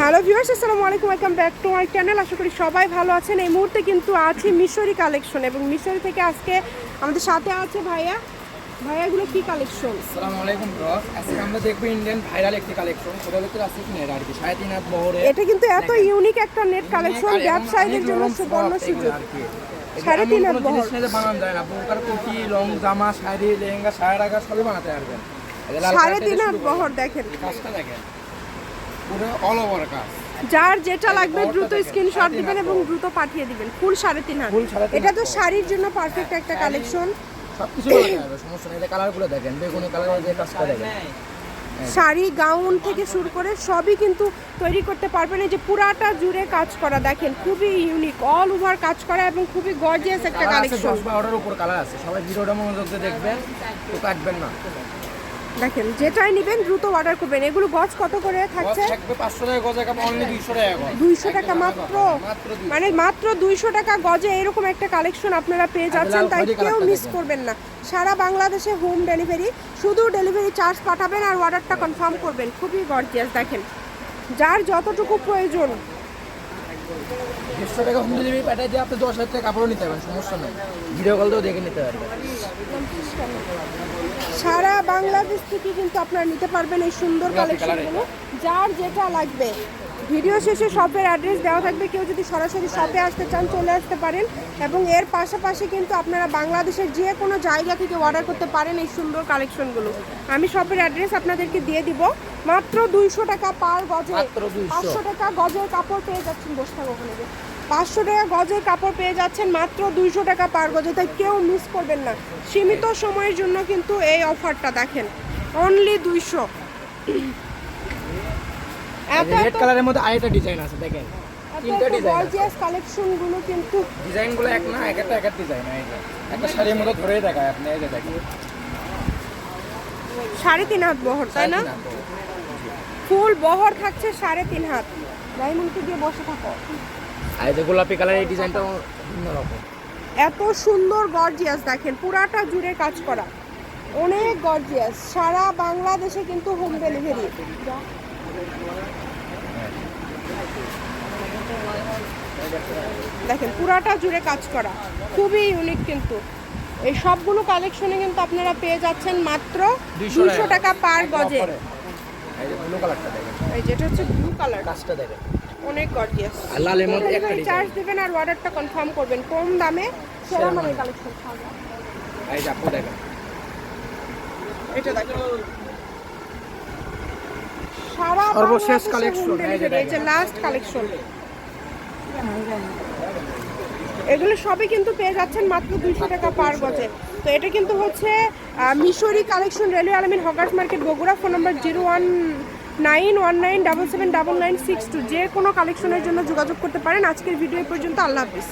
Hello viewers আসসালামু আলাইকুম welcome back to my channel. আশা করি সবাই ভালো আছেন। এই মুহূর্তে কিন্তু আছি মিশরি কালেকশন এবং মিশরি থেকে আজকে আমাদের সাথে আছে ভাইয়া। ভাইয়া এগুলো কি কালেকশন? আসসালামু আলাইকুম ব্রস আজকে আমরা দেখব ইন্ডিয়ান ভাইরাল একটি কালেকশন। সেটা হচ্ছে রাসিক নেট আর কি? সাড়ে তিন হাত বহরে এটা কিন্তু এত ইউনিক একটা নেট কালেকশন ব্যবসায়ীদের জন্য সুবর্ণ সুযোগ। সাড়ে তিন হাত বহর। বানানো যায় না। বোরকার কুর্তি লং জামা শাড়ি লেহেঙ্গা শাড়ি আগা সবই বানাতে পারবেন। সাড়ে তিন হাত বহর দেখেন। কাজটা দেখেন। পুরো অল ওভার কাজ যার যেটা লাগবে দ্রুত স্ক্রিনশট দিবেন এবং দ্রুত পাঠিয়ে দিবেন। ফুল সাড়ে তিন হাত এটা তো শাড়ির জন্য পারফেক্ট একটা কালেকশন সবকিছু সমস্যা নেই। কালারগুলো দেখেন বেগুনি কালারের যে কাজটা দেখেন। শাড়ি গাউন থেকে শুরু করে সবই কিন্তু তৈরি করতে পারবেন। এই যে পুরাটা জুড়ে কাজ করা দেখেন খুবই ইউনিক অল ওভার কাজ করা এবং খুবই গর্জিয়াস একটা কালেকশন দশ উপর কালার আছে। সবাই ভিডিওটা মনোযোগ দিয়ে দেখবেন তো কাটবেন না। দেখেন যেটাই নেবেন দ্রুত অর্ডার করবেন। এগুলো গজ কত করে থাকছে? দুইশো টাকা মাত্র? মানে মাত্র দুইশো টাকা গজে এরকম একটা কালেকশন আপনারা পেয়ে যাচ্ছেন তাই কেউ মিস করবেন না। সারা বাংলাদেশে হোম ডেলিভারি শুধু ডেলিভারি চার্জ পাঠাবেন আর অর্ডারটা কনফার্ম করবেন। খুবই গর্জিয়াস দেখেন। যার যতটুকু প্রয়োজন দেড়শো টাকা হোম ডেলিভারি পাঠিয়ে দিয়ে আপনি দশ হাজার টাকা কাপড়ও নিতে পারবেন সমস্যা নেই। ভিডিও কল দিয়েও দেখে নিতে পারবেন। সারা বাংলাদেশ থেকে কিন্তু আপনারা নিতে পারবেন এই সুন্দর কালেকশনগুলো যার যেটা লাগবে। ভিডিও শেষে শপের অ্যাড্রেস দেওয়া থাকবে। কেউ যদি সরাসরি শপে আসতে চান চলে আসতে পারেন। এবং এর পাশাপাশি কিন্তু আপনারা বাংলাদেশের যে কোনো জায়গা থেকে অর্ডার করতে পারেন এই সুন্দর কালেকশনগুলো আমি শপের অ্যাড্রেস আপনাদেরকে দিয়ে দিব। মাত্র দুইশো টাকা পার গজে। পাঁচশো টাকা গজের কাপড় পেয়ে যাচ্ছেন বসে থাকো ওখানে গিয়ে। পাঁচশো টাকা গজের কাপড় পেয়ে যাচ্ছেন মাত্র দুইশো টাকা পার গজে। তাই কেউ মিস করবেন না। সীমিত সময়ের জন্য কিন্তু এই অফারটা দেখেন। অনলি দুইশো। রেড কালারের মধ্যে আরেকটা ডিজাইন আছে দেখেন। তিনটা ডিজাইন গর্জিয়াস কিন্তু ডিজাইনগুলো এক না একটা একটা ডিজাইন এই একটা শাড়ির মধ্যে ধরেই দেখায় আপনি এই যে দেখেন। সাড়ে তিন হাত বহর তাই না? ফুল বহর থাকছে সাড়ে তিন হাত। ডায়মন্ডকে দিয়ে বসে থাকো। আর এই যে গোলাপি কালারের এই ডিজাইনটা ভিন্ন রকম। এত সুন্দর গর্জিয়াস দেখেন পুরাটা জুড়ে কাজ করা। অনেক গর্জিয়াস সারা বাংলাদেশে কিন্তু হোম ডেলিভারি দেখেন পুরাটা জুড়ে কাজ করা খুবই ইউনিক কিন্তু। এই সবগুলো কালেকশনে কিন্তু আপনারা পেয়ে যাচ্ছেন মাত্র দুশো টাকা। পার গজে। এই যে ব্লু কালারটা দেখেন। এই যেটা হচ্ছে ব্লু কালার কাজটা দেখেন। অনেক গর্জিয়াস আর লালের মধ্যে একটা চার্জ দিবেন আর অর্ডারটা কনফার্ম করবেন। কম দামে সেরা মানের কালেকশন পাওয়া এই যে আপু দেখেন। এটা দেখো সারা সর্বশেষ home এই যে লাস্ট কালেকশন এগুলো সবই কিন্তু পেয়ে যাচ্ছেন মাত্র দুইশো টাকা পার গজে। তো এটা কিন্তু হচ্ছে Mishri collection railway Alamin hawkers market, Bogura, phone number zero one nine one nine double seven double nine six two. যে কোনো কালেকশনের জন্য যোগাযোগ করতে পারেন। আজকের ভিডিও পর্যন্ত, আল্লাহ হাফিজ।